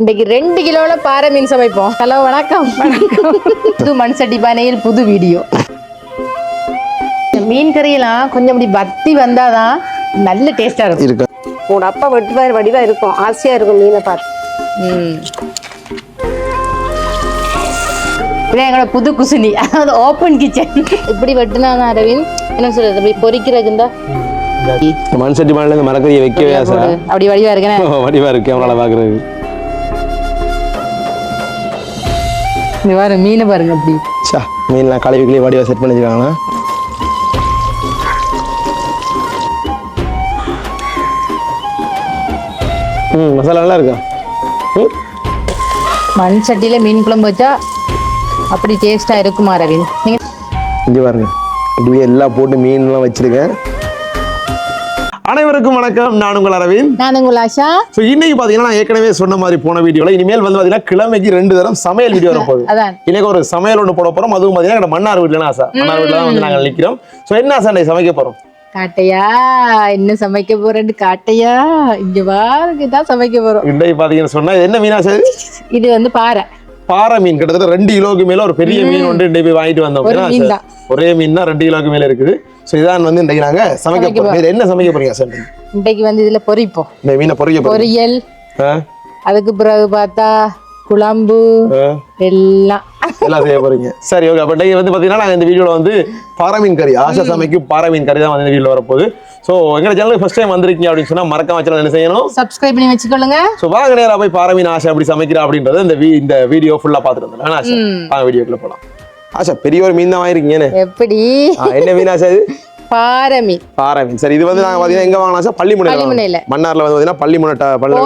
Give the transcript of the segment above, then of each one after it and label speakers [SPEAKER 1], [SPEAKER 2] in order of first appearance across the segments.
[SPEAKER 1] இன்னைக்கு ரெண்டு கிலோல பாறை மீன் சமைப்போம். ஹலோ வணக்கம். வணக்கம். புது மண் சட்டி பானையில் புது வீடியோ. மீன் கறியெல்லாம் கொஞ்சம் இப்படி பத்தி வந்தாதான் நல்ல டேஸ்டா இருக்கும்.
[SPEAKER 2] இருக்கு.
[SPEAKER 3] உன் அப்பா வெட்டுவார் வடிவா இருக்கும். ஆசையா இருக்கும் மீனை பார்த்து.
[SPEAKER 1] ம். இதான் எங்களோட புது குசினி. அதாவது ஓப்பன் கிச்சன் இப்படி வெட்டினாதான் அரவிந்த் என்ன சொல்றது? அப்படி பொரிக்கிறதுக்கு இருந்தா
[SPEAKER 2] மண் சட்டி மண்ணில் இந்த மரக்கறியை வைக்கவே
[SPEAKER 1] அப்படி வடிவா இருக்கேன்.
[SPEAKER 2] வடிவா இருக்கு. கேமரால பாக்குறது
[SPEAKER 1] இந்த பாரு மீனை பாருங்க அப்படி.
[SPEAKER 2] சா மீன்லாம் கழுவிக்கிளி வடிவா செட் பண்ணி வச்சிருக்காங்களா ம் மசாலா நல்லா இருக்கா? ம்?
[SPEAKER 1] மண் சட்டியில மீன் குழம்பு வச்சா அப்படி டேஸ்டா இருக்குமா அரவிந்த் நீங்க
[SPEAKER 2] இங்கே பாருங்க. இப்படியே எல்லாம் போட்டு மீன்லாம் வச்சிருக்கேன். அனைவருக்கும் வணக்கம். நான் உங்கள் அரவிந்த்.
[SPEAKER 1] நான் உங்கள் ஆஷா.
[SPEAKER 2] ஸோ இன்னைக்கு பார்த்தீங்கன்னா நான் ஏற்கனவே சொன்ன மாதிரி போன வீடியோவில் இனிமேல் வந்து பார்த்தீங்கன்னா கிழமைக்கு ரெண்டு தரம் சமையல் வீடியோ வரப்போகுது.
[SPEAKER 1] அதான்.
[SPEAKER 2] இன்னைக்கு ஒரு சமையல் ஒன்று போட போறோம். அதுவும் பார்த்தீங்கன்னா மன்னார் வீட்டில் ஆசை. மன்னார் வீட்டில் தான் வந்து நாங்கள் நிற்கிறோம் ஸோ என்ன ஆசை சமைக்க போறோம்?
[SPEAKER 1] காட்டையா? என்ன சமைக்க போறேன்னு காட்டையா? இங்க பாருங்க தான் சமைக்க போறோம்.
[SPEAKER 2] இன்னைக்கு பார்த்தீங்கன்னு சொன்னா என்ன மீனா சார்
[SPEAKER 1] இது வந்து பாறை.
[SPEAKER 2] பாறை மீன். கிட்டத்தட்ட ரெண்டு கிலோவுக்கு மேல ஒரு பெரிய மீன் இன்னைக்கு போய் வாங்கிட்டு வந்தோம்.
[SPEAKER 1] ஒரே மீன் தான்.
[SPEAKER 2] ரெண்டு கிலோவுக்கு மேல இருக்குது. ஸோ இதான் வந்து இன்னைக்கு நாங்க சமைக்க இது என்ன சமைக்க போறீங்க சார்
[SPEAKER 1] இன்னைக்கு வந்து இதுல பொரிப்போம்
[SPEAKER 2] இந்த மீனை போறீங்க.
[SPEAKER 1] பொரியல்? அதுக்கு பிறகு பார்த்தா குழம்பு? எல்லாம்.
[SPEAKER 2] எல்லாம் செய்ய போறீங்க. சரி ஓகே அப்போ வந்து பார்த்தீங்கன்னா நாங்கள் இந்த வீடியோவில் வந்து பாறை மீன் கறி ஆசை சமைக்கும் பாறை மீன் கறி தான் வந்து இந்த வீடியோவில் வரப்போகுது. ஸோ எங்கள் சேனலுக்கு ஃபர்ஸ்ட் டைம் வந்திருக்கீங்க அப்படின்னு சொன்னா மறக்காம சேனல் என்ன செய்யணும்?
[SPEAKER 1] சப்ஸ்கிரைப் பண்ணி வச்சுக்கொள்ளுங்க.
[SPEAKER 2] ஸோ வாங்க நேரா போய் பாறை மீன் ஆசை அப்படி சமைக்கிறா அப்படின்றத இந்த இந்த வீடியோ ஃபுல்லா பார்த்துட்டு வந்துடலாம். ஆசை வாங்க வீடியோக்குள்ள போகலாம் ஆஷா பெரிய ஒரு மீன் தான் வாங்கிருக்கீங்கன்னு
[SPEAKER 1] எப்படி
[SPEAKER 2] என்ன மீன் ஆசா
[SPEAKER 1] பாறை மீன்
[SPEAKER 2] சரி இது வந்து நாங்க பாத்தீங்கன்னா எங்க வாங்கினா சார் பள்ளிமுனையில
[SPEAKER 1] பள்ளிமுனையில.
[SPEAKER 2] மன்னார்ல வந்து பாத்தீங்கன்னா பள்ளிமுனை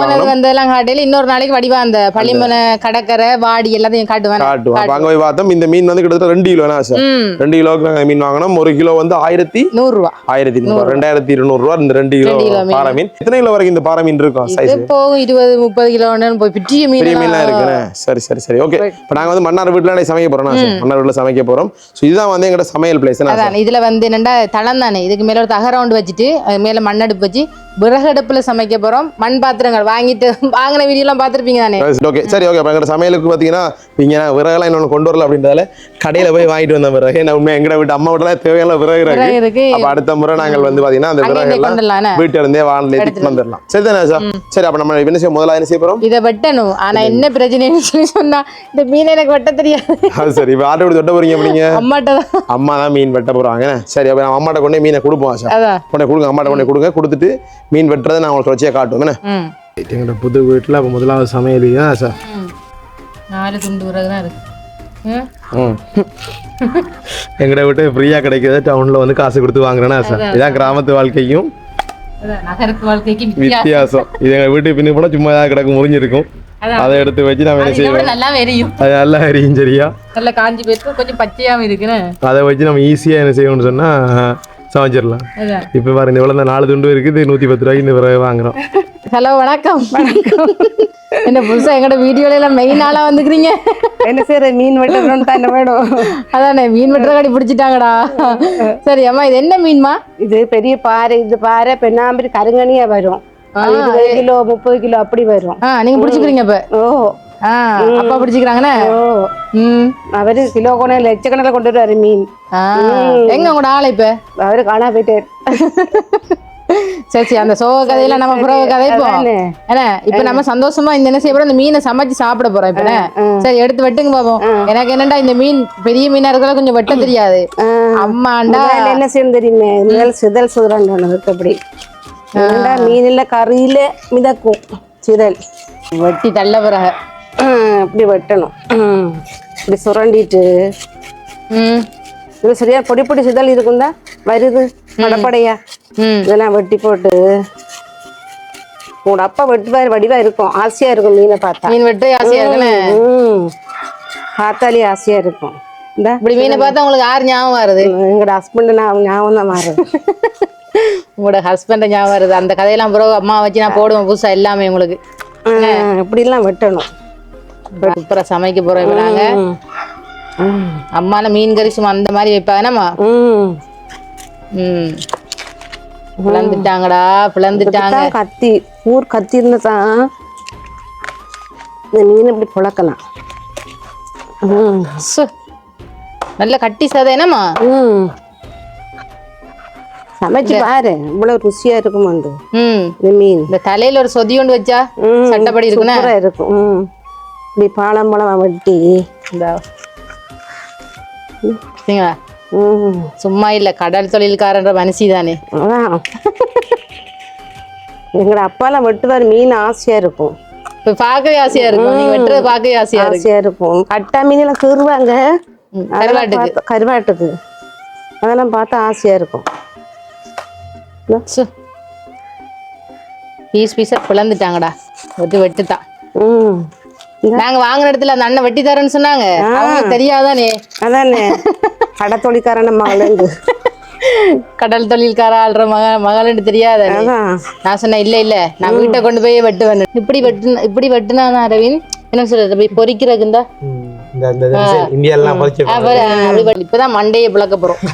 [SPEAKER 2] வாங்கணும்.
[SPEAKER 1] வந்ததெல்லாம் காட்டையில இன்னொரு நாளைக்கு வடிவா அந்த பள்ளிமனை கடற்கரை வாடி எல்லாத்தையும் காட்டுவேன்.
[SPEAKER 2] காட்டுவோம். அப்ப அங்க போய் பார்த்தோம் இந்த மீன் வந்து கிட்டத்தட்ட ரெண்டு கிலோ சார்? ரெண்டு கிலோக்கு நாங்க மீன் வாங்கினோம். ஒரு கிலோ வந்து ஆயிரத்தி
[SPEAKER 1] நூறு ரூபா.
[SPEAKER 2] ஆயிரத்தி நூறு ரெண்டாயிரத்தி இருநூறு ரூபா இந்த ரெண்டு கிலோ
[SPEAKER 1] கிலோ.
[SPEAKER 2] பாறை மீன். எத்தனை கிலோ வரைக்கும் இந்த பாறை மீன் இருக்கும்? சைஸ்
[SPEAKER 1] போகும் இருபது முப்பது கிலோன்னு போய் பெரிய மீன்
[SPEAKER 2] பெரிய மீன்லாம் இருக்குண்ணே. சரி சரி சரி. ஓகே இப்போ நாங்க வந்து மன்னார் வீட்டுல சமைக்க போறோம் மன்னார் வீட்டுல சமைக்க போறோம். ஸோ இதுதான் வந்து எங்கட சமையல் பிளேஸ்
[SPEAKER 1] அதான் இதுல வந்து என்னண்டா தளம் தானே? இதுக்கு மேல ஒரு தகரவுண்டு வச்சுட்டு அது மேல மண்ணடுப்பு வச்சு விறகடுப்புல சமைக்க போறோம். மண் பாத்திரங்கள் வாங்கிட்டு வாங்கின வீடியோ எல்லாம் பாத்திருப்பீங்க தானே
[SPEAKER 2] ஓகே சரி ஓகே அப்போ எங்கட சமையலுக்கு பார்த்தீங்கன்னா இங்க நான் விறகுலாம் இன்னொன்று கொண்டு வரல அப்படின்றதால கடையில போய் வாங்கிட்டு வந்த விறகு. நான் உண்மை எங்கட வீட்டு அம்மா வீட்டுல தேவையான விறகு இருக்கு. அப்ப அடுத்த முறை நாங்கள் வந்து பாத்தீங்கன்னா அந்த
[SPEAKER 1] அங்கே
[SPEAKER 2] விறகு
[SPEAKER 1] கொண்டு
[SPEAKER 2] எல்லாம்
[SPEAKER 1] வரலாம்
[SPEAKER 2] வீட்டுல இருந்தே வானிலை எடுத்துட்டு வந்துடலாம். சரி தானே சார் சரி அப்ப நம்ம என்ன செய்ய முதல்ல என்ன செய்ய போறோம்?
[SPEAKER 1] இதை வெட்டணும். ஆனா என்ன பிரச்சனைன்னு சொல்லி சொன்னா இந்த மீன் எனக்கு வெட்ட தெரியாது.
[SPEAKER 2] அது சரி இப்போ ஆட்டோ தொட்ட போறீங்க அப்படிங்க
[SPEAKER 1] அம்மாட்ட
[SPEAKER 2] அம்மா தான் மீன் வெட்ட போறாங்க. சரி அப்ப நம்ம அம்மாட்ட கொண்டு மீனை கொடுப்போம் சார் கொண்டு கொடுங்க அம்மாட்ட கொண்டு கொடுங்க. கொடுத்துட்டு மீன் வெட்டுறதை நான் உங்களுக்கு வச்சே காட்டுவோம். என்ன? எங்களோட புது வீட்டில் அப்போ முதலாவது சமையல் தான் சார்?
[SPEAKER 1] ம். நாலு துண்டு தான் இருக்கு
[SPEAKER 2] எங்கட விட்டு ஃப்ரீயாக கிடைக்கிறத டவுனில் வந்து காசு கொடுத்து வாங்குறேன்னா சார்? இதான் கிராமத்து வாழ்க்கையும்
[SPEAKER 1] அதான் நகரத்து வாழ்க்கைக்கு வித்தியாசம்.
[SPEAKER 2] இது எங்கள் வீட்டு பின்னு போனால் சும்மா ஏதாவது கிடக்கு முறிஞ்சிருக்கும்.
[SPEAKER 1] அதான்.
[SPEAKER 2] அதை எடுத்து வச்சு நான் என்ன செய்வேன்
[SPEAKER 1] நல்லா எரியும்.
[SPEAKER 2] அது நல்லா எரியும் சரியா?
[SPEAKER 1] நல்லா காஞ்சி போயிருக்கு கொஞ்சம் பச்சையாவும் இருக்குன்னு.
[SPEAKER 2] அதை வச்சு நம்ம ஈஸியாக என்ன செய்யணும்னு சொன்னால் சமைச்சிடலாம். இப்போ பாருங்க இவ்வளோ நாலு துண்டு இருக்குது நூற்றி பத்து ரூபாய்க்கு இந்த வாங்குறோம்.
[SPEAKER 1] ஹலோ வணக்கம். வணக்கம் என்ன புதுசா எங்கட வீடியோல எல்லாம் மெயின் ஆளா வந்துக்கிறீங்க?
[SPEAKER 3] என்ன செய்யற மீன் வெட்டணும்னு தான் என்ன வேணும்?
[SPEAKER 1] அதானே மீன் வெட்டுற கடி பிடிச்சிட்டாங்கடா. சரி அம்மா இது என்ன மீன்மா?
[SPEAKER 3] இது பெரிய பாறை இது பாறை பெண்ணாம்பரி கருங்கனியா வரும். கிலோ முப்பது கிலோ அப்படி வரும்.
[SPEAKER 1] நீங்க பிடிச்சிக்கிறீங்க இப்ப
[SPEAKER 3] ஓ
[SPEAKER 1] அப்பா பிடிச்சிக்கிறாங்கண்ணே?
[SPEAKER 3] அவரு கிலோ கணக்கு லட்சக்கணக்கில் கொண்டு வருவாரு மீன்.
[SPEAKER 1] எங்க உங்களோட ஆளை இப்ப?
[SPEAKER 3] அவரு காணா போயிட்டாரு.
[SPEAKER 1] சரி சரி அந்த சோக கதையெல்லாம் நம்ம புறவ
[SPEAKER 3] அதானே.
[SPEAKER 1] என்ன இப்ப நம்ம சந்தோஷமா இந்த என்ன செய்ய போறோம்? இந்த மீனை சமைச்சு சாப்பிட போறோம் இப்ப? சரி எடுத்து வெட்டுங்க பாப்போம். எனக்கு என்னடா இந்த மீன் பெரிய மீனா இருக்கிற கொஞ்சம் வெட்ட தெரியாது. அம்மாண்டா.
[SPEAKER 3] என்ன செய்யணும் தெரியுமே? முதல் சிதல் சுதறான் அப்படி. மீனில் கறியில மிதக்கும். சிதல்.
[SPEAKER 1] வெட்டி தள்ள பிறகு
[SPEAKER 3] இப்படி வெட்டணும். இப்படி சுரண்டிட்டு. இது சரியா பொடி பொடி சிதல் இருக்குந்தா வருது படப்படையா இதெல்லாம் வெட்டி போட்டு. உன் அப்பா வெட்டுவார் வடிவா இருக்கும். ஆசையா இருக்கும் மீனை பார்த்தா.
[SPEAKER 1] மீன் வெட்டு ஆசையா இருக்குன்னு
[SPEAKER 3] ம். பார்த்தாலே ஆசையா இருக்கும். இந்த.
[SPEAKER 1] இப்படி மீனை பார்த்தா உங்களுக்கு யார் ஞாபகம் வருது?
[SPEAKER 3] எங்களோட ஹஸ்பண்ட் நான் ஞாபகம் தான் மாறுது
[SPEAKER 1] உங்களோட ஹஸ்பண்ட் ஞாபகம் வருது. அந்த கதையெல்லாம் பிறகு அம்மா வச்சு நான் போடுவேன் புதுசா எல்லாமே உங்களுக்கு.
[SPEAKER 3] இப்படிலாம் வெட்டணும்.
[SPEAKER 1] அப்புறம் சமைக்க போறோம் இப்ப நாங்க.
[SPEAKER 3] ம். ம்.
[SPEAKER 1] அம்மால மீன் கறி சும்மா அந்த மாதிரி வைப்பாங்கன்னம்மா
[SPEAKER 3] ம்.
[SPEAKER 1] பிளந்துட்டாங்கடா பிளந்துட்டாங்க.
[SPEAKER 3] கத்தி ஊர் கத்தி இருந்தா இந்த மீன் இப்படி புழக்கலாம்.
[SPEAKER 1] நல்ல கட்டி சதை என்னம்மா?
[SPEAKER 3] சமைச்சு பாரு இவ்வளவு ருசியா இருக்குமாண்டு
[SPEAKER 1] ம்.
[SPEAKER 3] இந்த மீன்.
[SPEAKER 1] இந்த தலையில ஒரு சொதி ஒன்று வச்சா சட்டப்படி
[SPEAKER 3] சூப்பரா இருக்கும். இப்படி பாலம் பழம் வெட்டி.
[SPEAKER 1] இந்த. சரிங்களா சும்மா இல்ல கடல் தொழில்காரன்ற மனுஷி தானே
[SPEAKER 3] அதான் எங்களோட அப்பாலாம் வெட்டுவார் மீன் ஆசையா இருக்கும்.
[SPEAKER 1] இப்ப பார்க்கவே ஆசையா இருக்கும். நீங்க வெட்டுறது பார்க்கவே ஆசையா இருக்கு
[SPEAKER 3] ஆசையா இருக்கும். கட்டா மீனெல்லாம் கீறுவாங்க
[SPEAKER 1] கருவாட்டுக்கு.
[SPEAKER 3] கருவாட்டுக்கு. அதெல்லாம் பார்த்தா ஆசையா இருக்கும்.
[SPEAKER 1] பீஸ் பீஸா பிளந்துட்டாங்கடா. வெட்டு வெட்டுதான்.
[SPEAKER 3] ம்.
[SPEAKER 1] நாங்க வாங்குன இடத்துல அந்த அண்ணன் வெட்டி தரேன்னு சொன்னாங்க அவங்களுக்கு தெரியாதானே?
[SPEAKER 3] அதானே? கடத்தொழிக்காரன மகளேந்து
[SPEAKER 1] கடல் தொழில்கார ஆள்ற மக மகளுன்னு தெரியாத. நான் சொன்னேன் இல்ல இல்ல நான் வீட்டை கொண்டு போய் வெட்டுவேன் இப்படி வெட்டு இப்படி வெட்டுனாதான் அரவிந்த்? என்ன சொல்றது? போய் அப்படி வெட்டு- இப்பதான் மண்டையை பிளக்க போறோம்.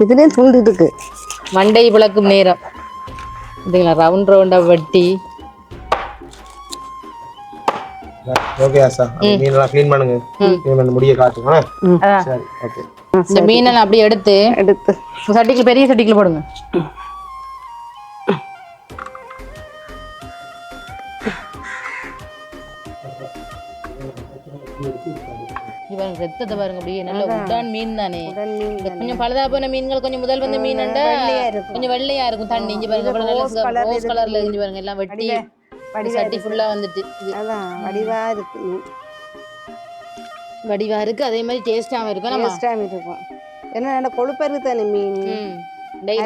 [SPEAKER 3] இதுலயும் துண்டு இருக்கு.
[SPEAKER 1] மண்டையை பிளக்கும் நேரம். இதுங்களா ரவுண்ட் ரவுண்டா வெட்டி
[SPEAKER 2] ஓகே ஆசா மீனெல்லாம் க்ளீன் பண்ணுங்க. க்ளீன் பண்ணி முடிய காட்டுங்க
[SPEAKER 1] அதான்.
[SPEAKER 2] சரி ஓகே
[SPEAKER 1] இந்த மீனெல்லாம் அப்படியே எடுத்து
[SPEAKER 3] எடுத்து.
[SPEAKER 1] பெரிய சட்டிக்குள்ள போடுங்க. இவங்க ரத்தத்தை பாருங்க அப்படியே. நல்ல உடான் மீன் தானே. கொஞ்சம் பழுதா போன மீன்கள் கொஞ்சம் முதல் வந்த மீன் கொஞ்சம் வெள்ளையா இருக்கும் தண்ணி. இங்க பாருங்க ரோஸ் கலர்ல இருந்து பாருங்க எல்லாம் வெட்டி. சட்டி வந்துட்டு
[SPEAKER 3] அதான் வடிவா இருக்கு.
[SPEAKER 1] அதே மாதிரி டேஸ்டாவும் இருக்கும். நம்ம
[SPEAKER 3] டேஸ்டாக இருக்கும். ஏன்னா நல்ல கொழுப்பருக்கு தானே மீன்?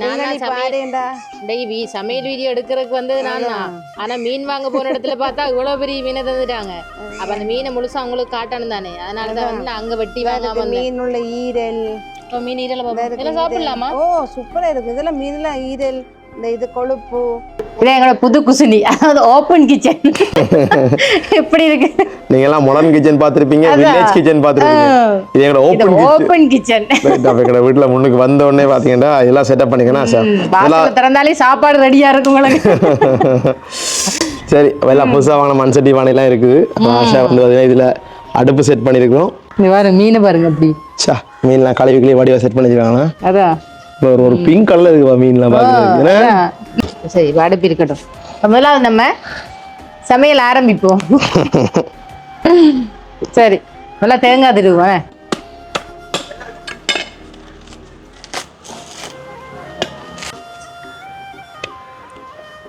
[SPEAKER 1] சமையல்
[SPEAKER 3] பாருடா
[SPEAKER 1] டேய் வீ சமையல் வீடியோ எடுக்கிறதுக்கு வந்தது நான்? ஆனா மீன் வாங்க போற இடத்துல பார்த்தா இவ்வளவு பெரிய மீனை தந்துட்டாங்க. அப்ப அந்த மீனை முழுசா அவங்களுக்கு காட்டணும் தானே. அதனால தான் வந்து அங்க வெட்டி வாங்காம
[SPEAKER 3] மீன் உள்ள ஈரல்.
[SPEAKER 1] மீன் ஈரல சாப்பிடலாமா?
[SPEAKER 3] ஓ சூப்பரா இருக்கு. இதெல்லாம் மீன்லாம் ஈரல் இந்த இது கொழுப்பு
[SPEAKER 1] இது எங்களோட புது குசினி அதாவது ஓப்பன் கிச்சன் எப்படி இருக்கு?
[SPEAKER 2] நீங்க எல்லாம் மாடர்ன் கிச்சன் பார்த்திருப்பீங்க வில்லேஜ் கிச்சன் பார்த்திருப்பீங்க. இது எங்களோட ஓப்பன்
[SPEAKER 1] ஓப்பன் கிச்சன்
[SPEAKER 2] எங்களோட வீட்டுல முன்னுக்கு வந்த உடனே பாத்தீங்கன்னா எல்லாம் செட்டப் பண்ணிக்கணும்
[SPEAKER 1] வாசல் திறந்தாலே சாப்பாடு ரெடியா இருக்கும் உங்களுக்கு.
[SPEAKER 2] சரி எல்லாம் புதுசா வாங்கின மண் சட்டி பானைலாம் இருக்குது. ஆஷா வந்து பாத்தீங்கன்னா இதுல அடுப்பு செட் பண்ணியிருக்கிறோம்
[SPEAKER 1] இங்க பாருங்க மீனை பாருங்க அப்படி.
[SPEAKER 2] சா மீன்லாம் கழுவி கிளி வடிவா செட் பண்ணி வச்சிருக்காங்க
[SPEAKER 1] அதான்
[SPEAKER 2] ஒரு ஒரு பிங்க் கலர்ல இருக்குப்பா மீன்லாம்?
[SPEAKER 1] அதான். சரி அடுப்பு இருக்கட்டும். இப்ப முதலாவது நம்ம சமையல் ஆரம்பிப்போம். சரி நல்லா தேங்காய் திருவோம்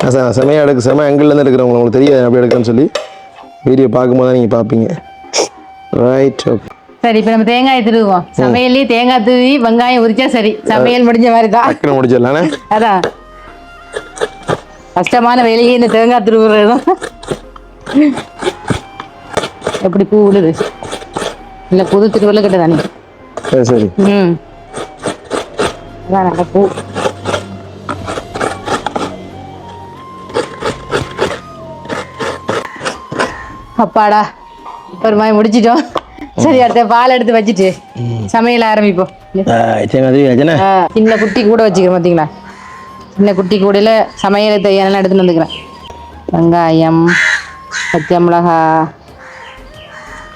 [SPEAKER 2] ஆசா நான் செமையா எடுக்க செம இருந்து எடுக்கிறேன் உங்களுக்கு தெரியாது எப்படி எடுக்கிறேன்னு சொல்லி. வீடியோ பார்க்கும்போது தான் நீங்க பார்ப்பீங்க. ரைட் ஓகே
[SPEAKER 1] சரி இப்ப நம்ம தேங்காய் திருவோம் சமையல்லே தேங்காய் தூவி வெங்காயம் உரிச்சா சரி. சமையல் முடிஞ்ச மாதிரி தான்
[SPEAKER 2] டக்குன்னு முடிச்சிடலானே?
[SPEAKER 1] அதான். கஷ்டமான வேலையே இந்த தேங்காய் திருவுறது. தான் எப்படி பூ விழுது? இல்ல புது திருவள்ள கிட்ட தானே
[SPEAKER 2] சரி.
[SPEAKER 1] ம். அதான் நல்ல பூ. அப்பாடா ஒரு மாதிரி முடிச்சிட்டோம். சரி அடுத்த பால் எடுத்து வச்சுட்டு சமையல் ஆரம்பிப்போம். சின்ன குட்டி கூட வச்சுக்கிறேன் பார்த்தீங்களா சின்ன குட்டி கூடையில் சமையல் தையெல்லாம் எடுத்துட்டு வந்துக்கிறேன். வெங்காயம் பச்சை மிளகா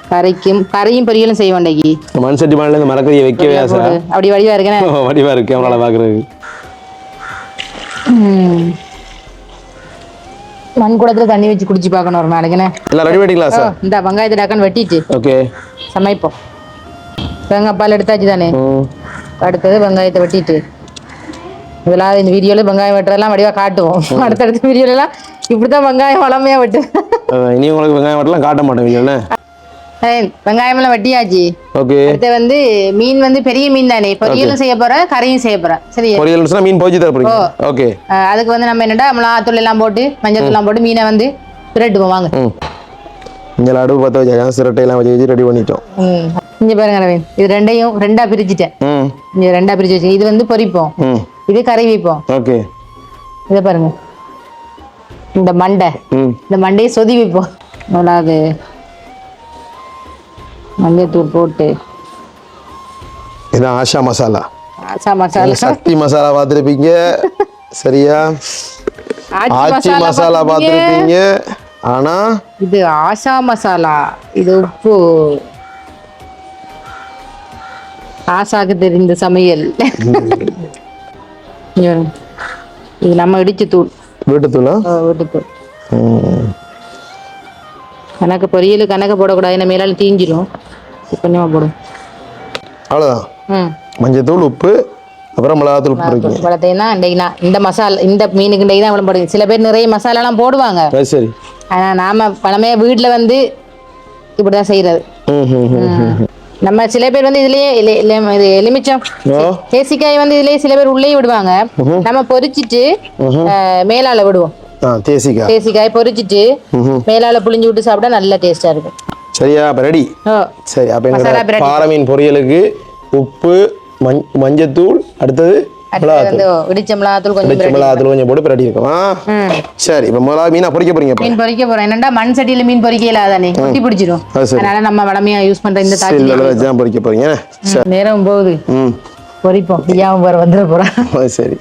[SPEAKER 1] கறிக்கும் கறியும் பொரியலும் செய்ய வேண்டாக்கி
[SPEAKER 2] மண் சட்டி பானையில இருந்து மரக்கறியை வைக்கவே ஆசா.
[SPEAKER 1] போடு. அப்படி வடிவா இருக்கேனே.
[SPEAKER 2] வடிவா இருக்கு பாக்குறதுக்கு.
[SPEAKER 1] ம். மண் குடத்துல தண்ணி வச்சு குடிச்சு பார்க்கணும் ஒரு நாளைக்குண்ணே
[SPEAKER 2] எல்லாம் ரெடி பண்ணிக்கலாம் சார்
[SPEAKER 1] இந்த வெங்காயத்தை டக்குன்னு வெட்டிட்டு.
[SPEAKER 2] ஓகே
[SPEAKER 1] சமைப்போம். தேங்காய் பால் எடுத்தாச்சு தானே அடுத்தது வெங்காயத்தை வெட்டிட்டு. இதெல்லாம் இந்த வீடியோல வெங்காயம் வெட்டுறதெல்லாம் வடிவா காட்டுவோம். அடுத்தடுத்த வீடியோல எல்லாம் இப்படிதான் வெங்காயம் வளமையா வெட்டு.
[SPEAKER 2] இனி உங்களுக்கு வெங்காயம் மட்டும் காட்ட மாட்டேன்
[SPEAKER 1] ஏய், வெங்காயம் எல்லாம் வெட்டியாச்சு.
[SPEAKER 2] ஓகே.
[SPEAKER 1] அடுத்து வந்து மீன் வந்து பெரிய மீன் தானே? பொரியலும் செய்ய போறேன் கறியும் செய்ய போறேன் சரி
[SPEAKER 2] பொரியல் மீன் போச்சு தர போறீங்க. ஓகே.
[SPEAKER 1] அதுக்கு வந்து நம்ம என்னடா மிளகாத்தூள் எல்லாம் போட்டு மஞ்சள் எல்லாம் போட்டு மீனை வந்து பிரட்டுவோம் வாங்க.
[SPEAKER 2] இங்கே அடுப்பு பற்ற வச்சு சிரட்டையெல்லாம் வச்சு வச்சு ரெடி பண்ணிட்டோம்.
[SPEAKER 1] இங்க பாருங்க ரவீன் இது ரெண்டையும் ரெண்டா பிரிச்சுட்டேன். இங்க ரெண்டா பிரிச்சு வச்சு இது வந்து பொரிப்போம் இது கறி வைப்போம்.
[SPEAKER 2] ஓகே.
[SPEAKER 1] இதை பாருங்க. இந்த மண்டை. இந்த மண்டையை சொதி வைப்போம். முதலாவது மஞ்சத்தூள் போட்டு.
[SPEAKER 2] இதான் ஆஷா மசாலா.
[SPEAKER 1] ஆச்சா மசாலா.
[SPEAKER 2] சக்தி மசாலா பார்த்துருப்பீங்க? சரியா?
[SPEAKER 1] ஆச்சி
[SPEAKER 2] மசாலா
[SPEAKER 1] பார்த்திருப்பீங்க.
[SPEAKER 2] ஆனா?
[SPEAKER 1] இது ஆஷா மசாலா. இது உப்பு. ஆசாக்கு தெரிந்த சமையல். இது நம்ம இடிச்ச தூள்.
[SPEAKER 2] வீட்டுத்தூளா
[SPEAKER 1] வீட்டுத்தூள் கணக்கு பொரியல் கணக்கு போடக்கூடாது. என்ன மேலால தீஞ்சிரும். கொஞ்சமா போடும்
[SPEAKER 2] அவ்வளோதான்
[SPEAKER 1] ம்.
[SPEAKER 2] மஞ்சத்தூள் உப்பு அப்புறம் மிளகாத்தூள் போடுறீங்க
[SPEAKER 1] தான் இன்றைக்கு நான் இந்த மசாலா இந்த மீனுக்கு இன்றைக்கு தான் போடுங்க சில பேர் நிறைய மசாலாலாம் போடுவாங்க.
[SPEAKER 2] சரி.
[SPEAKER 1] ஆனால் நாம பழமே வீட்டில் வந்து இப்படி தான் செய்கிறது
[SPEAKER 2] ம் ம் ம்
[SPEAKER 1] நம்ம சில பேர் வந்து இதுலயே இது எலுமிச்சம் தேசிக்காய் வந்து இதுலயே சில பேர் உள்ளேயும் விடுவாங்க. நம்ம பொரிச்சிட்டு மேலால விடுவோம்.
[SPEAKER 2] ஆ தேசிக்கா
[SPEAKER 1] தேசிக்காய் பொரிச்சிட்டு மேலால புளிஞ்சு விட்டு சாப்பிட்டா நல்ல டேஸ்டா இருக்கும்.
[SPEAKER 2] சரியா அப்போ ரெடி சரி அப்போ. பாறை மீன் பொரியலுக்கு உப்பு மஞ் மஞ்சத்தூள் அடுத்தது
[SPEAKER 1] இடிச்ச மிளகாத்தூள் கொஞ்சம்
[SPEAKER 2] மிளகாத்தூள் கொஞ்சம் போட்டு பிரட்டி இருக்கும். சரி இப்போ முதலாவது மீனா பொரிக்க போறீங்க
[SPEAKER 1] மீன் பொரிக்க போறோம். என்னடா மண் சட்டியில மீன் பொரிக்கல தானே கொட்டி பிடிச்சிரும்.
[SPEAKER 2] அது சரி.
[SPEAKER 1] அதனால நம்ம வளமையா யூஸ் பண்ற இந்த
[SPEAKER 2] தான் பொரிக்க போறீங்க.
[SPEAKER 1] நேரம் போகுது. பொரிப்போம் பிரியாம போற. வந்துட போறான்
[SPEAKER 2] சரி.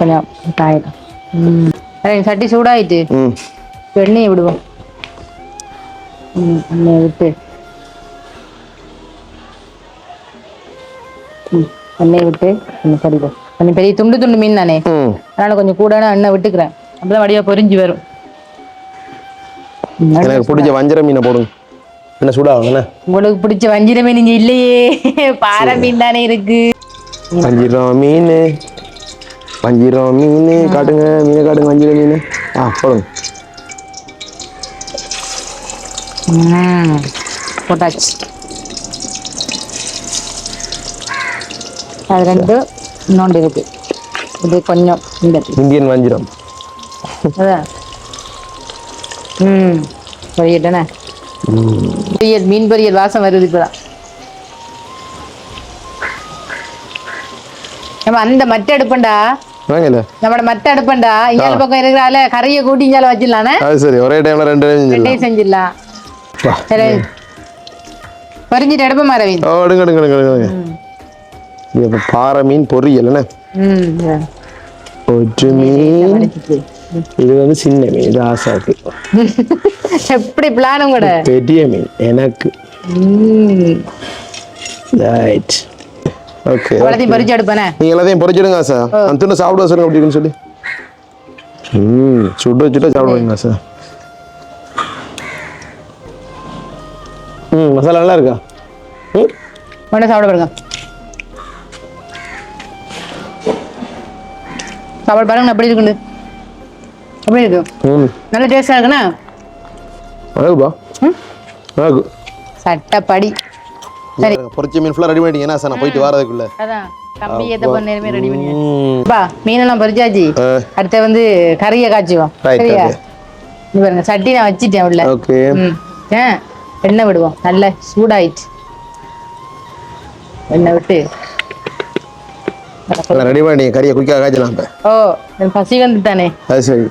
[SPEAKER 1] கொஞ்சம் சட்டி சூடாயிட்டு எண்ணெயை விடுவோம். எண்ணெயை விட்டு. ம், எண்ணெயை விட்டு கொஞ்சம் கறிக்கும் கொஞ்சம் பெரிய துண்டு துண்டு மீன் தானே? அதனால கொஞ்சம் கூட எண்ணெய் விட்டுக்கிறேன். அப்பதான் வடிவா பொரிஞ்சு வரும்.
[SPEAKER 2] எனக்கு பிடிச்ச வஞ்சர மீனை போடுங்க. என்ன என்ன?
[SPEAKER 1] உங்களுக்கு பிடிச்ச வஞ்சிர மீன் இங்க இல்லையே. பாறை மீன் தானே இருக்கு.
[SPEAKER 2] வஞ்சிரம் மீன். வஞ்சிரம் மீன். காட்டுங்க மீனை காட்டுங்க வஞ்சிரம் மீன். ஆ போடுங்க.
[SPEAKER 1] போட்டாச்சு. அது ரெண்டு இன்னொன்று இருக்கு. இது கொஞ்சம் இந்த.
[SPEAKER 2] இந்தியன் வஞ்சிரம்.
[SPEAKER 1] அதான். ம் பொரியட்டனே பொரியல் மீன் பொரியல் வாசம் வருது இப்பதான். நம்ம அந்த மற்ற அடுப்பண்டா? நம்மளோட மற்ற அடுப்பண்டா? இங்கால பக்கம் இருக்கிறால கறியை கூட்டி இங்கால வச்சிடலானே
[SPEAKER 2] சரி ஒரே டைம்ல ரெண்டு டைம் செஞ்சிடலாம்.
[SPEAKER 1] பொரிஞ்சிட்டு அடுப்பமா ரவீன்
[SPEAKER 2] ஓ எடுங்க எடுங்க எடுங்க இது பாறை மீன் பொரியல் என்ன? ஒரு மீன். இது வந்து சின்ன மீன் இது ஆசாக்கு.
[SPEAKER 1] எப்படி பிளானும் கூட
[SPEAKER 2] பெரிய மீன் எனக்கு. ரைட் ஓகே
[SPEAKER 1] பொரிச்சு
[SPEAKER 2] எல்லாத்தையும் பொறிச்சிடுங்க சார் அந்த துண்டு சாப்பிடுவா சொல்லுங்க அப்படி இருக்குன்னு சொல்லி. ம் சுட சுட சாப்பிடுவீங்க சார் ம் மசாலா நல்லா இருக்கா? ம்.
[SPEAKER 1] உடனே சாப்பிட பாருங்க. சாப்பாடு பாருங்க எப்படி இருக்குன்னு. எப்படி இருக்கு? நல்ல டேஸ்டா இருக்குண்ணா?
[SPEAKER 2] அழகுப்பா. அழகு.
[SPEAKER 1] சட்டப்படி. சரி.
[SPEAKER 2] பொறிச்ச மீன் ஃபுல்லாக ரெடி பண்ணிட்டீங்க என்ன சார் நான் போயிட்டு வரதுக்குள்ள.
[SPEAKER 1] அதான். தம்பி ஏத்த பண்ண நேரமே ரெடி பண்ணி
[SPEAKER 2] ம்.
[SPEAKER 1] பா மீனெல்லாம் பொரிச்சாச்சு. அடுத்து வந்து கறியை காய்ச்சுவோம்
[SPEAKER 2] Right,
[SPEAKER 1] சரியா. நீ பாருங்க சட்டி நான் வச்சிட்டேன் உள்ள.
[SPEAKER 2] ஓகே
[SPEAKER 1] எண்ணெய் விடுவோம். நல்ல சூடாயிடுச்சு எண்ணெய் விட்டு
[SPEAKER 2] ரெடி பண்ணி கறியை குயிக்காக காய்ச்சலாம் இப்போ
[SPEAKER 1] ஓ எனக்கு பசி வந்துட்டானே
[SPEAKER 2] அது சரி.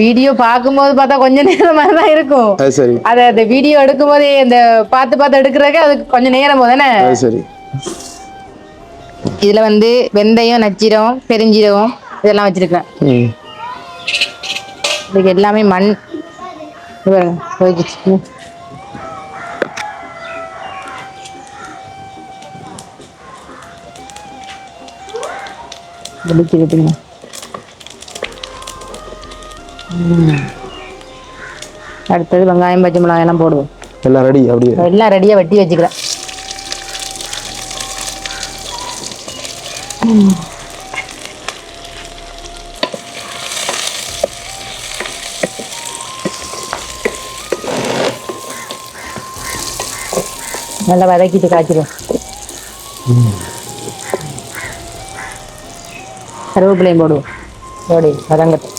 [SPEAKER 1] வீடியோ பார்க்கும்போது பார்த்தா கொஞ்ச நேரம் மாதிரி தான் இருக்கும்.
[SPEAKER 2] அது சரி.
[SPEAKER 1] அதை அந்த வீடியோ எடுக்கும் போதே இந்த பார்த்து பார்த்து எடுக்கிறதுக்கு அதுக்கு கொஞ்சம் நேரம் போதானே
[SPEAKER 2] அது சரி.
[SPEAKER 1] இதுல வந்து வெந்தயம் நச்சீரகம் பெருஞ்சீரகம் இதெல்லாம் வச்சிருக்கேன். இதுக்கு எல்லாமே மண். ம். அடுத்தது வெங்காயம் பச்சை மிளகாய் எல்லாம் போடுவோம்.
[SPEAKER 2] எல்லாம் ரெடி அப்படியே.
[SPEAKER 1] எல்லாம் ரெடியாக வெட்டி வச்சுக்கிறேன். நல்லா வதக்கிட்டு காய்ச்சிடுவோம். கருவேப்பிலையும் போடுவோம் போடி வதங்கட்டும்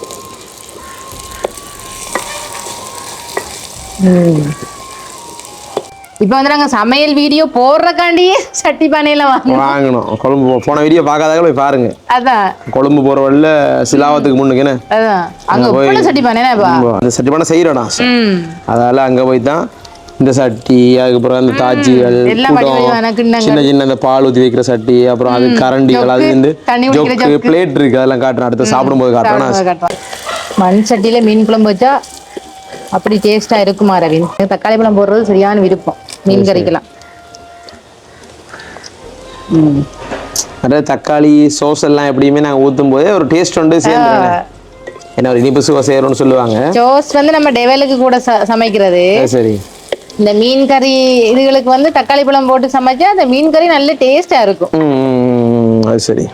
[SPEAKER 1] இப்போ வந்து நாங்கள் சமையல் வீடியோ போடுறக்காண்டியே சட்டி வாங்க.
[SPEAKER 2] வாங்கணும். கொழும்பு போன வீடியோ பார்க்காதாக போய் பாருங்க.
[SPEAKER 1] அதான்.
[SPEAKER 2] கொழும்பு போகிற வழியில் சிலாவத்துக்கு முன்னுக்கு என்ன?
[SPEAKER 1] அதான். அங்க
[SPEAKER 2] போய்-
[SPEAKER 1] சட்டி
[SPEAKER 2] ஆமா, அந்த சட்டி பண்ண செய்கிறோம் அதால அங்கே போய் தான் இந்த சட்டி அதுக்கப்புறம் அந்த தாச்சிகள்
[SPEAKER 1] கிண்ணங்கள்.
[SPEAKER 2] சின்ன சின்ன அந்த பால் ஊற்றி வைக்கிற சட்டி அப்புறம் அது கரண்டிகள் அது வந்து ஜொக்கு. பிளேட் இருக்கு அதெல்லாம் காட்டுறேன். அடுத்து சாப்பிடும்போது காட்டுறேன்.
[SPEAKER 1] மண் சட்டியில மீன் குழம்பு வச்சா அப்படி டேஸ்டா இருக்குமா எனக்கு தக்காளி பழம் போடுறது சரியான விருப்பம். மீன் கறிக்கலாம் ம்.
[SPEAKER 2] அதாவது தக்காளி சோஸ் எல்லாம் எப்படியுமே நாங்கள் ஊற்றும் போதே ஒரு டேஸ்ட் உண்டு சேர்ந்து என்ன ஒரு இனிப்பு சுவை செய்யறோம்னு சொல்லுவாங்க.
[SPEAKER 1] சோஸ் வந்து நம்ம டெவலுக்கு கூட சமைக்கிறது.
[SPEAKER 2] சரி.
[SPEAKER 1] இந்த மீன் கறி இதுகளுக்கு வந்து தக்காளி பழம் போட்டு சமைச்சா அந்த மீன் கறி நல்ல டேஸ்டா இருக்கும்.
[SPEAKER 2] அது சரி.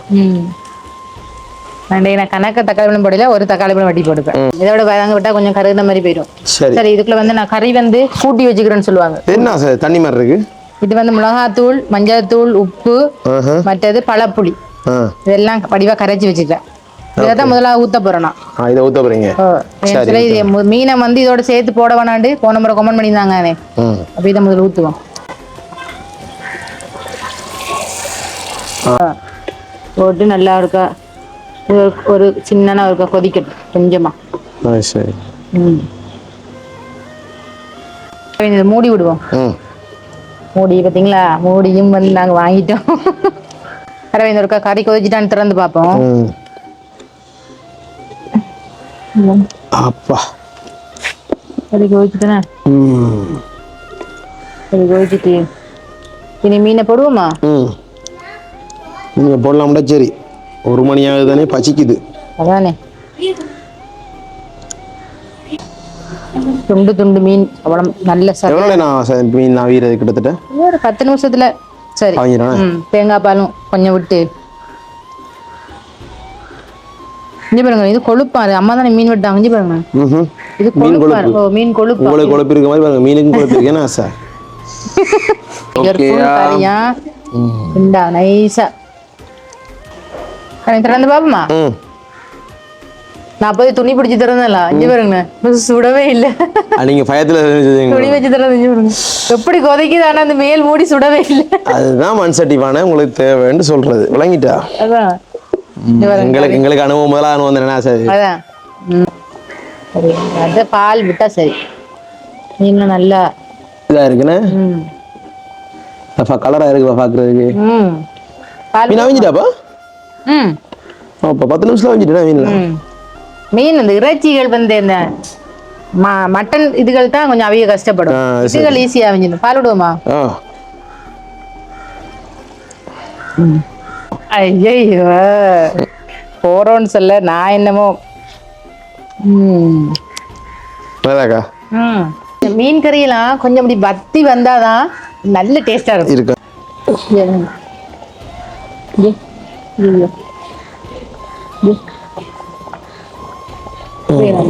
[SPEAKER 1] நான் கணக்க தக்காளி பழம் போடல ஒரு தக்காளி பழம் வட்டி போட்டுப்பேன். இதோட வேறாங்க விட்டா கொஞ்சம் கருகின மாதிரி போயிடும்.
[SPEAKER 2] சரி.
[SPEAKER 1] இதுக்குள்ள வந்து நான் கறி வந்து கூட்டி வச்சுக்கிறேன்னு சொல்லுவாங்க.
[SPEAKER 2] என்ன சார் தண்ணி மாதிரி இருக்கு?
[SPEAKER 1] இது வந்து மிளகாத்தூள் மஞ்சள்தூள் உப்பு
[SPEAKER 2] ஆஹா.
[SPEAKER 1] மற்றது பழப்புளி. இதெல்லாம் வடிவா கரைச்சி வச்சுட்டேன் இதை தான் முதல்ல ஊத்த போறேன்.
[SPEAKER 2] இதை
[SPEAKER 1] சில இது மு- மீனை வந்து இதோட சேர்த்து போட வேணாண்டு. போன முறை கமெண்ட் பண்ணியிருந்தாங்க.
[SPEAKER 2] ம்.
[SPEAKER 1] அப்ப இதை முதல்ல ஊத்துவோம். போட்டு நல்லா இருக்கா? ஒரு- ஒரு சின்ன ஒரு கொதிக்கட்டும் கொஞ்சமா.
[SPEAKER 2] அது சரி.
[SPEAKER 1] இதை மூடி விடுவோம். மூடி பார்த்தீங்களா மூடியும் வந்து நாங்கள் வாங்கிட்டோம். அரவிந்த் ஒருக்கா கறி கொதிச்சிட்டான்னு திறந்து பார்ப்போம்.
[SPEAKER 2] அப்பா.
[SPEAKER 1] கறி கொதிச்சுட்டானே
[SPEAKER 2] ம்
[SPEAKER 1] கறி கொதிச்சிட்டு இனி மீனை போடுவோமா?
[SPEAKER 2] ம். நீங்கள் போடலாம்டா சரி. ஒரு மணி ஆகுது தானே பசிக்குது.
[SPEAKER 1] அதானே. துண்டு துண்டு மீன். அவ்வளோ நல்ல சரி
[SPEAKER 2] எவ்வளோ நான் மீன் நான் வீரது கிட்டத்தட்ட
[SPEAKER 1] ஒரு பத்து நிமிஷத்துல. சரி. தேங்காய் பாலும் கொஞ்சம் விட்டு இங்க பாருங்க இது கொழுப்பாரு அம்மா தானே மீன் விட்டாங்க இங்க பாருங்க. இது
[SPEAKER 2] மீன்
[SPEAKER 1] கொழுப்பாரு மீன் கொழுப்பா.
[SPEAKER 2] உங்களுக்கு குழப்பு இருக்க மாதிரி பாருங்க மீனுக்கும் குழப்பு இருக்கேன்னா
[SPEAKER 1] full கறியா இந்தா நைஸா திறந்து பாப்போமா? நான் போய் துணி பிடிச்சி திறந்தல இங்க பாருங்க சுடவே இல்ல.
[SPEAKER 2] நீங்கள் பயத்தில்
[SPEAKER 1] துணி வச்சு திறந்து இங்க பாருங்க. எப்படி கொதிக்குது ஆனா அந்த மேல் மூடி சுடவே இல்ல.
[SPEAKER 2] அதுதான் மண் பானை உங்களுக்கு தேவைன்னு சொல்றது. விளங்கிட்டா?
[SPEAKER 1] அதான்.
[SPEAKER 2] எங்களுக்கு எங்களுக்கு அனுபவம் முதல்ல அனுபவம் தானே சார்
[SPEAKER 1] அதான். ம். அது பால் விட்டா சரி. இன்னும் நல்லா.
[SPEAKER 2] இதாக இருக்குண்ணே
[SPEAKER 1] ம்.
[SPEAKER 2] கலராக இருக்குப்பா பார்க்குறதுக்கு
[SPEAKER 1] ம். பால்
[SPEAKER 2] மீன் அவிஞ்சிட்டாப்பா?
[SPEAKER 1] ம்.
[SPEAKER 2] அப்போ பத்து நிமிஷத்தில் அவிஞ்சிட்டேன் மீன்
[SPEAKER 1] ம். மீன் இந்த இறைச்சிகள் வந்து இந்த ம- மட்டன் இதுகள் தான் கொஞ்சம் அவிய கஷ்டப்படும். இதுகள் ஈஸியா அவிஞ்சிடும். பால் விடுவோமா?
[SPEAKER 2] ஆ.
[SPEAKER 1] ஐயோ போறோன்னு சொல்ல நான் என்னமோ.
[SPEAKER 2] நல்லாக்கா
[SPEAKER 1] ம். மீன் கறியெல்லாம் கொஞ்சம் அப்படி வத்தி வந்தாதான் நல்ல டேஸ்டா இருக்கும்.
[SPEAKER 2] இருக்கா.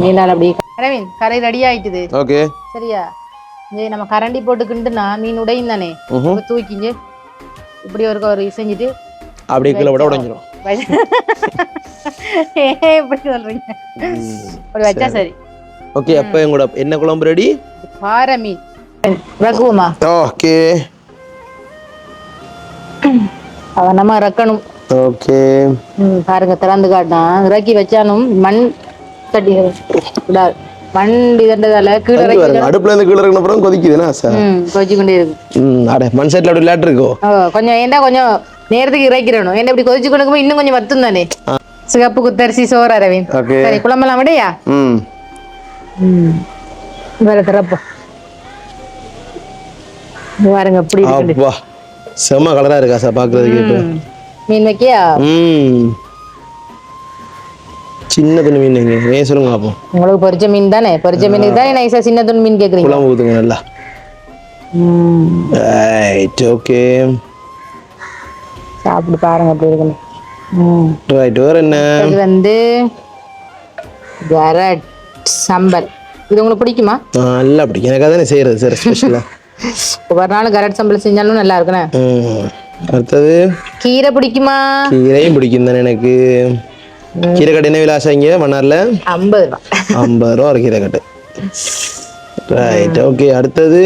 [SPEAKER 1] மேலால அப்படியே அரவிந்த் கரை ரெடி ஆயிட்டுது.
[SPEAKER 2] ஓகே.
[SPEAKER 1] சரியா? இங்கே நம்ம கரண்டி போட்டுக்கிண்டுனா மீன் உடையும் தானே. தூக்கிங்க இப்படி ஒரு ஒரு செஞ்சுட்டு
[SPEAKER 2] அப்படியே கீழே விட உடஞ்சிரும்.
[SPEAKER 1] ஏன் இப்படி சொல்றீங்க. அப்படி வச்சா சரி.
[SPEAKER 2] ஓகே அப்போ எங்களோட என்ன குழம்பு ரெடி
[SPEAKER 1] பாறை மீன்.
[SPEAKER 2] ஓகே.
[SPEAKER 1] அவன் நம்ம இறக்கணும்
[SPEAKER 2] ஓகே.
[SPEAKER 1] பாருங்க திறந்து காட்டான் இறக்கி வச்சானும் மண் தட்டி விடாது. மண் இதன்றதால கீழே
[SPEAKER 2] அடுப்புல இருந்து கீழே இறங்கின அப்புறம் கொதிக்குதுண்ணா சார்
[SPEAKER 1] ம் கொதிச்சு கொண்டே இருக்கு
[SPEAKER 2] ம் அட மண் சைடில் அப்படி விளையாட்டு இருக்கோ
[SPEAKER 1] ஓ, கொஞ்சம் ஏண்டா கொஞ்சம் நேரத்துக்கு இறக்கிறணும் ஏன்னா இப்படி கொதிச்சு கொடுக்கும் இன்னும் கொஞ்சம் வத்தும் தானே? சிகப்பு குத்தரிசி சோறு அரவிந்த். சரி குழம்பெல்லாம் விடையா?
[SPEAKER 2] ம்.
[SPEAKER 1] வேற இங்க பாருங்க எப்படி இருக்கு.
[SPEAKER 2] அப்பா செம்ம கலரா இருக்கா சார்
[SPEAKER 1] ம். மீன் வைக்கியா?
[SPEAKER 2] ம். சின்ன துணி மீன் ஏன் சொல்லுங்க பார்ப்போம்
[SPEAKER 1] உங்களுக்கு பொரிச்ச மீன் தானே? பொரிச்ச மீனுக்கு தானே நைஸா சின்ன துணி மீன் கேக்குறீங்க?
[SPEAKER 2] குழம்பு ஊற்றுங்க நல்லா.
[SPEAKER 1] ம்.
[SPEAKER 2] ரைட் ஓகே
[SPEAKER 1] சாப்பிட்டு பாருங்க எப்படி இருக்குன்னு
[SPEAKER 2] ரைட் வேற என்ன?
[SPEAKER 1] இது வந்து கரட் சம்பல். இது உங்களுக்கு பிடிக்குமா?
[SPEAKER 2] நல்லா பிடிக்கும். எனக்கு அதானே செய்யறது சார் ஸ்பெஷலாக
[SPEAKER 1] ஒவ்வொரு நாள் கரட் சம்பல் செஞ்சாலும் நல்லா இருக்குண்ணே.
[SPEAKER 2] அடுத்தது?
[SPEAKER 1] கீரை பிடிக்குமா?
[SPEAKER 2] கீரையும் பிடிக்கும் தானே எனக்கு. கீரை கட்டு என்ன விலாசம் இங்கே? மன்னாரில்?
[SPEAKER 1] ஐம்பது ரூபா.
[SPEAKER 2] ஐம்பது ரூபா ஒரு கீரை கட்டு. ரைட் ஓகே அடுத்தது?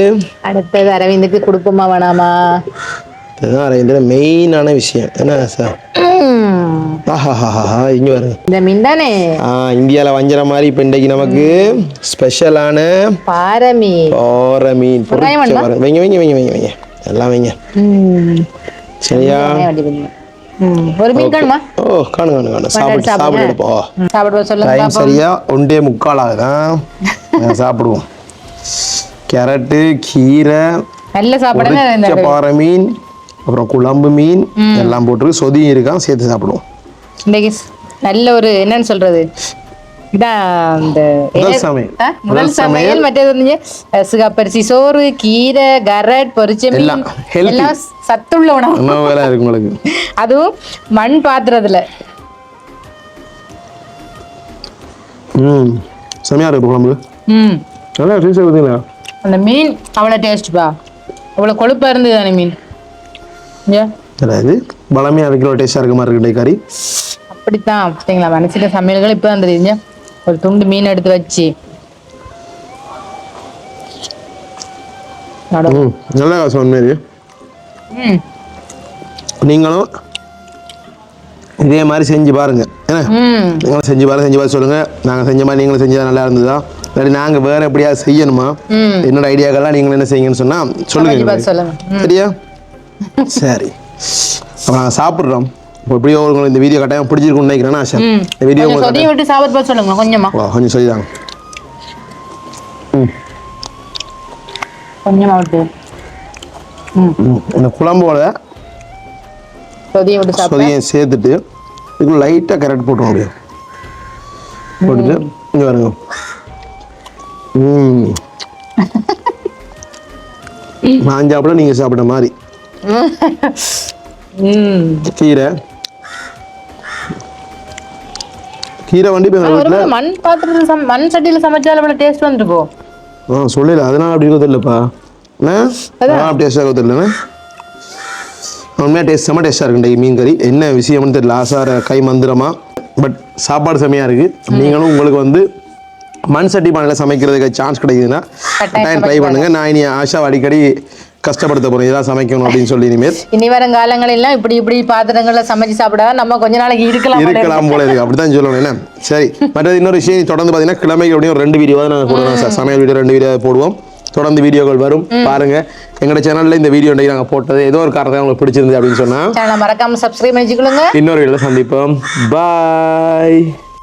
[SPEAKER 1] அடுத்தது அரவிந்துக்கு கொடுப்போமா வேணாமா?
[SPEAKER 2] இதுதான் அரவிந்தர மெயினான விஷயம். என்ன சார். ஆஹாஹாஹா இங்கே வருங்க
[SPEAKER 1] இந்த
[SPEAKER 2] ஆ இந்தியாவில் மாதிரி இப்போ இன்றைக்கு நமக்கு ஸ்பெஷலான
[SPEAKER 1] பாறை மீன்.
[SPEAKER 2] ஓர மீன். வைங்க வைங்க வைங்க வைங்க வைங்க. எல்லாம் வைங்க. சரியா?
[SPEAKER 1] ஒரு மீன் காணுமா?
[SPEAKER 2] ஓ காணு காணு காணு. சாப்பிட்டு சாப்பிட்டு எடுப்போம்
[SPEAKER 1] சாப்பிடுவோம் சொல்லுங்க
[SPEAKER 2] டைம். சரியா? ஒன்றே முக்கால் ஆகுதான் சாப்பிடுவோம். கேரட்டு கீரை
[SPEAKER 1] நல்ல
[SPEAKER 2] பொரிச்ச பாறை மீன் அப்புறம் குழம்பு மீன் எல்லாம் போட்டு சொதியும் இருக்கான் சேர்த்து சாப்பிடுவோம்.
[SPEAKER 1] இன்னைக்கு நல்ல ஒரு என்னன்னு சொல்றது?
[SPEAKER 2] முதல் சமையல்.
[SPEAKER 1] மற்றது சிகாப்பரிசி சோறு கீரை கரட் பொரிச்ச மீன்
[SPEAKER 2] எல்லாம்
[SPEAKER 1] சத்துள்ள உணவு. அதுவும் மண் பாத்திரத்துல.
[SPEAKER 2] ம். செமையா இருக்கு குழம்பு.
[SPEAKER 1] ம்.
[SPEAKER 2] நல்லா டேஸ்ட் பார்த்தீங்களா
[SPEAKER 1] அந்த மீன் அவ்வளோ டேஸ்ட்பா அவ்வளோ கொழுப்பா இருந்தது தானே மீன்?
[SPEAKER 2] அதாவது பழமையாக இருக்கிற டேஸ்டாக இருக்க மாதிரி இருக்கு கறி?
[SPEAKER 1] அப்படித்தான் பார்த்தீங்களா மனசுல சமையல்கள் இப்போ தான் தெரியுங்க ஒரு துண்டு மீன் எடுத்து வச்சு.
[SPEAKER 2] நல்லா காசு உண்மையிலே
[SPEAKER 1] ம்.
[SPEAKER 2] நீங்களும் இதே மாதிரி செஞ்சு பாருங்க. என்ன?
[SPEAKER 1] ம்.
[SPEAKER 2] நீங்களும் செஞ்சு பாருங்க செஞ்சு பார்த்து சொல்லுங்க. நாங்கள் செஞ்ச மாதிரி நீங்களும் செஞ்சா நல்லா இருந்ததா? இல்லாட்டி நாங்கள் வேற எப்படியாவது செய்யணுமா? என்னோட ஐடியாக்கெல்லாம் நீங்கள் என்ன செய்யுங்கன்னு சொன்னா சொல்லுங்க. சரியா? சரி. அப்போ நாங்கள் சாப்பிட்றோம். இப்போ எப்படியோ உங்களுக்கு இந்த வீடியோ கட்டாயம் பிடிச்சிருக்கும்னு நினைக்கிறேன். ஆஷா
[SPEAKER 1] ம்.
[SPEAKER 2] இந்த வீடியோ
[SPEAKER 1] சொதியை விட்டு சாப்பிட்டு பார்த்து சொல்லுங்க கொஞ்சமா.
[SPEAKER 2] வா, கொஞ்சம் சொல்லிதாங்க.
[SPEAKER 1] கொஞ்சமா விட்டு. ம்.
[SPEAKER 2] ம். இந்த குழம்போட
[SPEAKER 1] சொதியை விட்டு சாப்பிட்டு
[SPEAKER 2] சொதியை சேர்த்துட்டு இதுக்குள்ள லைட்டாக கரெக்ட் போட்டுருவோம் அப்படியே. போட்டுட்டு இங்கே வருங்க ம். நான் சாப்பிட நீங்கள் சாப்பிட்ட மாதிரி.
[SPEAKER 1] ம்
[SPEAKER 2] கீரை. கீரை வண்டி வீட்டில்
[SPEAKER 1] வேளை மண் பாத்திரத்துல மண் சட்டியில சமைச்சாலும் இவ்வளோ டேஸ்ட் வந்துருக்கும்
[SPEAKER 2] ஆ சொல்லல அதனால அப்படி இருக்க தெரியலப்பா. என்ன டேஸ்டாக இருக்க தெரியல உண்மையாக டேஸ்ட் செம்ம டேஸ்ட்டாக இருக்கு மீன் கறி என்ன விஷயம்னு தெரியல. ஆசார கை மந்திரமா? பட் சாப்பாடு செம்மையாக இருக்குது நீங்களும் உங்களுக்கு வந்து மண் சட்டி பானையில் சமைக்கிறதுக்கு சான்ஸ் கிடைக்குதுன்னா ட்ரை பண்ணுங்க. நான் இனி ஆஷா அடிக்கடி கஷ்டப்படுத்த போகிறேன் இதான் சமைக்கணும் அப்படின்னு சொல்லி இனிமேல்.
[SPEAKER 1] இனி வரும் காலங்களெல்லாம் இப்படி இப்படி பாத்திரங்கள்ல சமைச்சு சாப்பிடாத நம்ம கொஞ்ச நாளைக்கு இருக்கலாம்.
[SPEAKER 2] இருக்கலாம் போல இருக்கு. அப்படிதான் சொல்லணும். என்ன? சரி. மற்றது இன்னொரு விஷயம் தொடர்ந்து பார்த்தீங்கன்னா கிழமைக்கு எப்படியும் ஒரு ரெண்டு வீடியோ நாங்கள் போடுவோம் சார். சமையல் வீடியோ ரெண்டு வீடியோ போடுவோம். தொடர்ந்து வீடியோக்கள் வரும். பாருங்க. எங்களோட சேனல்ல இந்த வீடியோ நாங்கள் போட்டது ஏதோ ஒரு காரணத்தை உங்களுக்கு பிடிச்சிருந்து அப்படின்னு சொன்னா
[SPEAKER 1] மறக்காம சப்ஸ்கிரைப் பண்ணிச்சுக்கொள்ளுங்க
[SPEAKER 2] இன்னொரு வீடியோவில் சந்திப்போம். பாய்